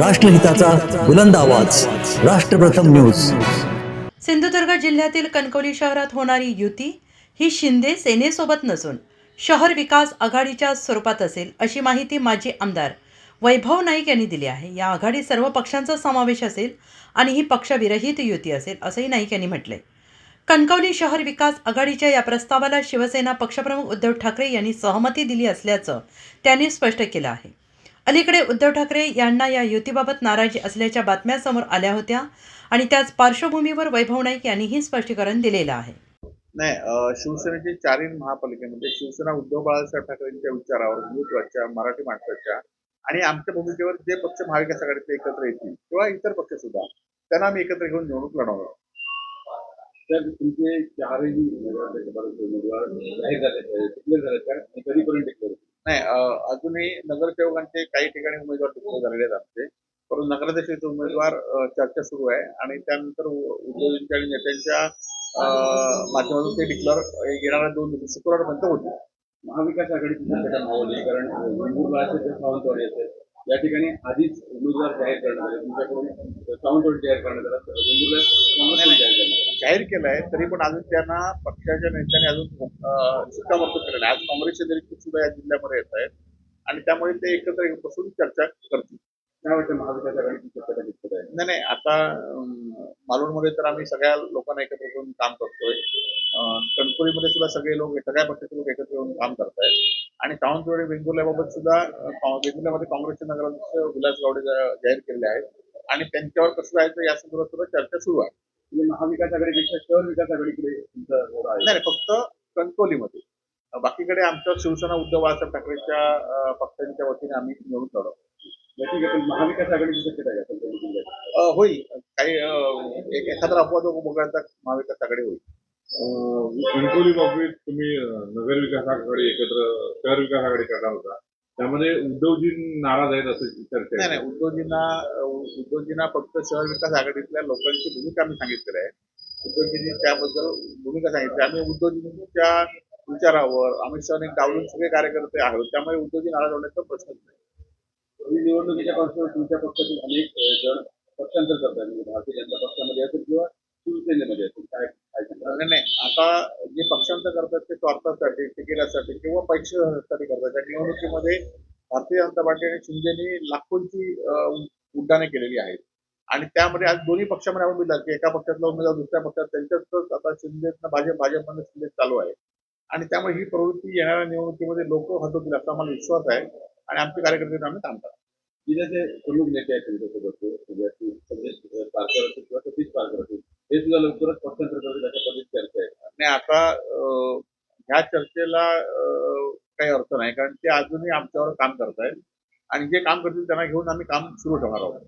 राष्ट्रहिताचा बुलंद आवाज. राष्ट्रप्रथम न्यूज. सिंधुदुर्ग जिल्ह्यातील कणकवली शहरात होणारी युती ही शिंदे सेनेसोबत नसून शहर विकास आघाडीच्या स्वरूपात असेल अशी माहिती माजी आमदार वैभव नाईक यांनी दिली आहे. या आघाडीत सर्व पक्षांचा समावेश असेल आणि ही पक्षविरहित युती असेल असंही नाईक यांनी म्हटले कणकवली शहर विकास आघाडीच्या या प्रस्तावाला शिवसेना पक्षप्रमुख उद्धव ठाकरे यांनी सहमती दिली असल्याचं त्यांनी स्पष्ट केलं आहे. अलीकडे उद्धव ठाकरे यांना या युतीबाबत नाराजी असल्याच्या बातम्या समोर आल्या होत्या आणि त्याच पार्श्वभूमीवर वैभव नाईक यांनी हे स्पष्टीकरण दिलेलं आहे नाही शिवसेनेचे चारही महापालिकेमध्ये शिवसेना उद्धव बाळासाहेब ठाकरेंच्या विचारावर हिंदुत्वाच्या मराठी माणसाच्या आणि आमच्या भूमिकेवर जे पक्ष महाविकास आघाडीचे एकत्र येतील किंवा इतर पक्ष सुद्धा त्यांना आम्ही एकत्र घेऊन निवडणूक लढवणार आहोत. तर तुमचे चारही उमेदवार कधीपर्यंत नाही अजूनही नगरसेवकांचे काही ठिकाणी उमेदवार डिक्लेअर झालेले आहेत आमचे. परंतु नगराध्यक्षाचे उमेदवार चर्चा सुरू आहे आणि त्यानंतर उद्योजकांच्या आणि नेत्यांच्या माध्यमातून ते डिक्लेअर येणाऱ्या दोन दिवस शुक्रवारपर्यंत होतील. महाविकास आघाडीची शक्यता मावली कारण जे सावंतवाडी असेल या ठिकाणी आधीच उमेदवार जाहीर करण्यात आले. तुमच्याकडून सावंतवाडी जाहीर करण्यात आला. वेंगुर्ला काँग्रेसकडून जाहीर करण्यात आला. जाहीर केलंय तरी पण अजून त्यांना पक्षाच्या नेत्यांनी अजून शिक्कामोर्तब केलेलं आहे. आज काँग्रेसचे निरीक्षक सुद्धा या जिल्ह्यामध्ये येत आहेत. आणि त्यामुळे ते एकत्र येऊन बसून चर्चा करतील. नाही नाही आता मालवणमध्ये तर आम्ही सगळ्या लोकांना एकत्र करून काम करतोय. कणकोलीमध्ये सुद्धा सगळे लोक सगळ्या पक्षाचे लोक एकत्र येऊन काम करतायत. आणि सावंतवाडी वेंगुर्ल्याबाबत सुद्धा वेंगुर्ल्यामध्ये काँग्रेसचे नगराध्यक्ष विलास गावडे जाहीर केलेले आहेत. आणि त्यांच्यावर कसं जायचं या संदर्भात सुद्धा चर्चा सुरू आहे. म्हणजे महाविकास आघाडीपेक्षा शहर विकास आघाडीकडे तुमचा रोड आहे. नाही फक्त कणकोलीमध्ये बाकीकडे आमच्या शिवसेना उद्धव बाळासाहेब ठाकरेच्या पक्षांच्या वतीने आम्ही निवडून लढवतो महाविकास? अं, होईल. काही एखादा अपवाद वगळता महाविकास आघाडी होईल. कणकवली बाबतीत तुम्ही नगर विकास आघाडी एकत्र शहर विकास आघाडी करणार होता. त्यामध्ये उद्धवजी नाराज आहेत असं चर्चा नाही आहे. नाही उद्योजींना उद्योजींना फक्त शहर विकास आघाडीतल्या लोकांची भूमिका आम्ही सांगितलेली आहे. उद्योजींनी त्याबद्दल भूमिका सांगितली. आम्ही उद्योजींच्या विचारावर अमित शहाने डावलून सगळे कार्यकर्ते आहोत त्यामुळे उद्योजी नाराज होण्याचा प्रश्नच नाही. निवडणुकीच्या पार्श्वभूमीवर तुमच्या पक्षातील अनेक अ, जण पक्षांतर करतात म्हणजे भारतीय जनता पक्षामध्ये असेल किंवा शिवसेनेमध्ये असेल. काय काय नाही आता जे पक्षांतर करतात ते स्वार्थासाठी तिकिटासाठी किंवा पैशासाठी करतात. त्या निवडणुकीमध्ये भारतीय जनता पार्टी आणि शिंदेनी लाखोंची उड्डाणे केलेली आहेत. आणि त्यामध्ये आज दोन्ही पक्षामध्ये आपण बघितलं की एका पक्षातला उमेदवार दुसऱ्या पक्षात त्यांच्यातच आता शिंदे भाजप भाजपमध्ये शिंदे चालू आहे. आणि त्यामुळे ही प्रवृत्ती येणाऱ्या निवडणुकीमध्ये लोक हटवतील असा आम्हाला विश्वास आहे. आणि आमचे कार्यकर्ते आम्ही काम करतो जिल्ह्याचे प्रमुख नेते आहेत तुमच्यासोबत म्हणजे पारकर असतील किंवा सतीश पारकर असतील हे सुद्धा लवकरच पक्षांतर करतील अशा पद्धतीची चर्चा आहे नाही आता ह्या चर्चेला काही अर्थ नाही. कारण ते अजूनही आमच्यावर काम करतायत आणि जे काम करतील त्यांना घेऊन आम्ही काम सुरू ठेवणार आहोत.